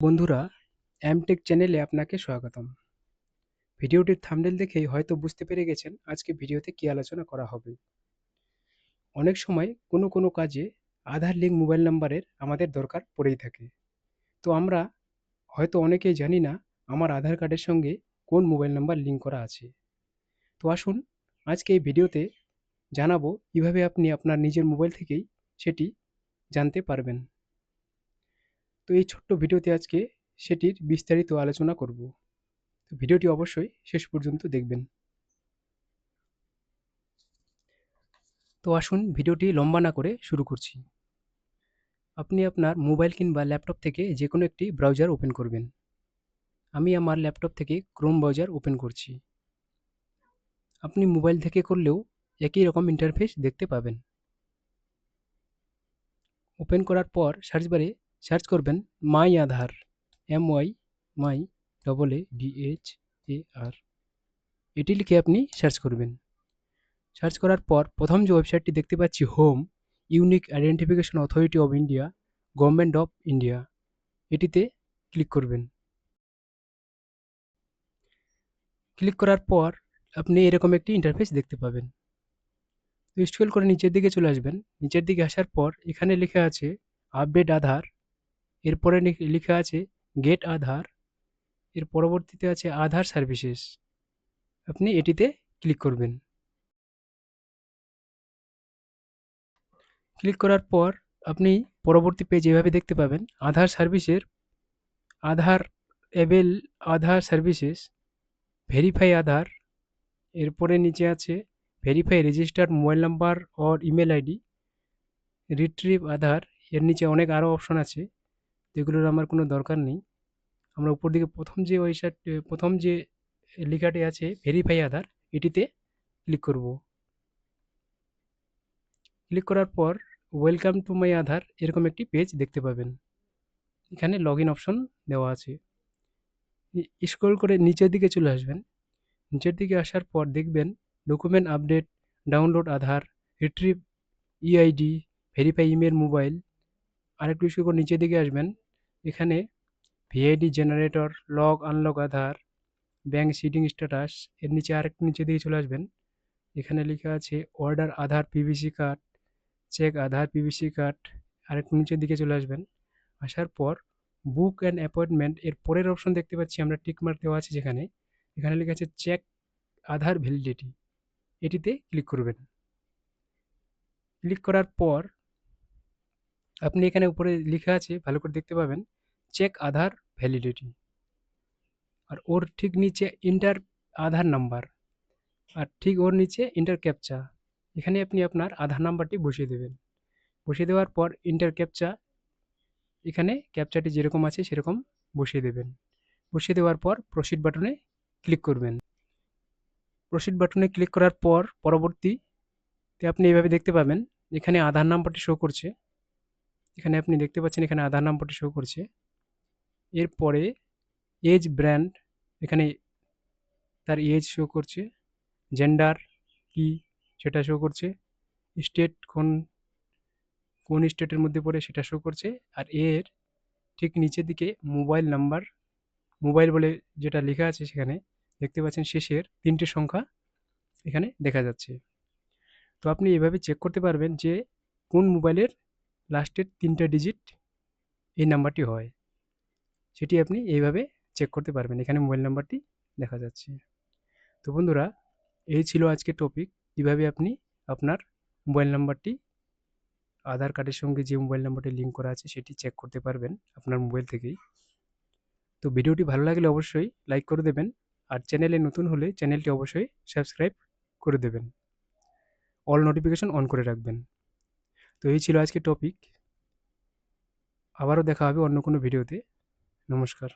বন্ধুরা এমটেক চ্যানেলে আপনাকে স্বাগতম। ভিডিওটির থাম্বনেল দেখেই হয়তো বুঝতে পেরে গেছেন আজকে ভিডিওতে কি আলোচনা করা হবে। অনেক সময় কোনো কোনো কাজে আধার লিঙ্ক মোবাইল নাম্বারের আমাদের দরকার পড়েই থাকে। তো আমরা হয়তো অনেকেই জানি না আমার আধার কার্ডের সঙ্গে কোন মোবাইল নাম্বার লিঙ্ক করা আছে। তো আসুন আজকে এই ভিডিওতে জানাব কীভাবে আপনি আপনার নিজের মোবাইল থেকেই সেটি জানতে পারবেন। তো এই ছোট্ট ভিডিওতে আজকে সেটির বিস্তারিত আলোচনা করব। তো ভিডিওটি অবশ্যই শেষ পর্যন্ত দেখবেন। তো আসুন ভিডিওটি লম্বা না করে শুরু করছি। আপনি আপনার মোবাইল কিংবা ল্যাপটপ থেকে যে কোনো একটি ব্রাউজার ওপেন করবেন। আমি আমার ল্যাপটপ থেকে ক্রোম ব্রাউজার ওপেন করছি। আপনি মোবাইল থেকে করলেও একই রকম ইন্টারফেস দেখতে পাবেন। ওপেন করার পর সার্চ বারে সার্চ করবেন my Aadhaar M Y my double A D H A R এটি লিখে আপনি সার্চ করবেন। সার্চ করার পর প্রথম যে ওয়েবসাইটটি দেখতে পাচ্ছি home unique identification authority of India government of India এটিতে ক্লিক করবেন। ক্লিক করার পর আপনি এরকম একটি ইন্টারফেস দেখতে পাবেন। স্ক্রল করে নিচের দিকে চলে আসবেন। নিচের দিকে আসার পর এখানে লেখা আছে আপডেট আধার এরপরে লেখা আছে, গেট আধার। এর পরবর্তীতে আছে, আধার সার্ভিসেস। আপনি এটিতে ক্লিক করবেন। ক্লিক করার পর আপনি পরবর্তী পেজ এভাবে দেখতে পাবেন, আধার সার্ভিসের, Aadhaar enable Aadhaar services, verify Aadhaar. এরপরে নিচে আছে, verify registered mobile number, or email ID, retrieve Aadhaar. এর নিচে অনেক আরও অপশন আছে। যেগুলোর আমার কোনো দরকার নেই। আমরা উপর দিকে প্রথম যে ওয়েবসাইট প্রথম যে লেখাটি আছে ভেরিফাই আধার এটিতে ক্লিক করব। ক্লিক করার পর ওয়েলকাম টু মাই আধার এরকম একটি পেজ দেখতে পাবেন। এখানে লগ ইন অপশন দেওয়া আছে। স্ক্রল করে নিচের দিকে চলে আসবেন। নিচের দিকে আসার পর দেখবেন document update download Aadhaar retrieve EID verify email mobile আরেকটু করে নিচের দিকে আসবেন। এখানে VID generator lock unlock Aadhaar bank seeding status এর নিচে আরেকটু নিচে দিকে চলে আসবেন। এখানে লেখা আছে order Aadhaar PVC card check Aadhaar PVC card আরেকটু নিচের দিকে চলে আসবেন। আসার পর বুক অ্যান্ড অ্যাপয়েন্টমেন্ট এর পরের অপশন দেখতে পাচ্ছি আমরা টিকমার্ক দেওয়া আছে যেখানে। এখানে লেখা আছে চেক আধার ভ্যালিডিটি এটিতে ক্লিক করবেন। ক্লিক করার পর আপনি এখানে উপরে লেখা আছে, ভালো করে দেখতে পাবেন চেক আধার ভ্যালিডিটি আর ওর ঠিক নিচে ইন্টার আধার নাম্বার আর ঠিক ওর নিচে ইন্টার ক্যাপচা এখানে আপনি আপনার আধার নাম্বারটি বসিয়ে দেবেন। বসিয়ে দেওয়ার পর ইন্টার ক্যাপচা এখানে ক্যাপচাটি যেরকম আছে সেরকম বসিয়ে দেবেন। বসিয়ে দেওয়ার পর প্রসিড বাটনে ক্লিক করবেন। প্রসিড বাটনে ক্লিক করার পর পরবর্তীতে আপনি এইভাবে দেখতে পাবেন, এখানে আধার নাম্বারটি শো করছে। এখানে আপনি দেখতে পাচ্ছেন এখানে আধার নাম্বারটি শো করছে। এরপরে এজ ব্র্যান্ড এখানে তার এজ শো করছে। জেন্ডার কি সেটা শো করছে। স্টেট কোন কোন স্টেটের মধ্যে পড়ে সেটা শো করছে। আর এর ঠিক নিচের দিকে মোবাইল নাম্বার মোবাইল বলে যেটা লেখা আছে সেখানে দেখতে পাচ্ছেন শেষের তিনটে সংখ্যা এখানে দেখা যাচ্ছে। তো আপনি এভাবে চেক করতে পারবেন যে কোন মোবাইলের লাস্টের তিনটা ডিজিট এই নাম্বারটি হয়। সেটি আপনি এইভাবে চেক করতে পারবেন। এখানে মোবাইল নাম্বারটি দেখা যাচ্ছে। তো বন্ধুরা, এই ছিল আজকে টপিক কীভাবে আপনি আপনার মোবাইল নাম্বারটি আধার কার্ডের সঙ্গে যে মোবাইল নাম্বারটি লিঙ্ক করা আছে সেটি চেক করতে পারবেন আপনার মোবাইল থেকেই। তো ভিডিওটি ভালো লাগলে অবশ্যই লাইক করে দেবেন আর চ্যানেলে নতুন হলে চ্যানেলটি অবশ্যই সাবস্ক্রাইব করে দেবেন। অল নোটিফিকেশন অন করে রাখবেন। তো এই ছিল আজকে টপিক আবারও দেখা হবে অন্য কোনো ভিডিওতে নমস্কার।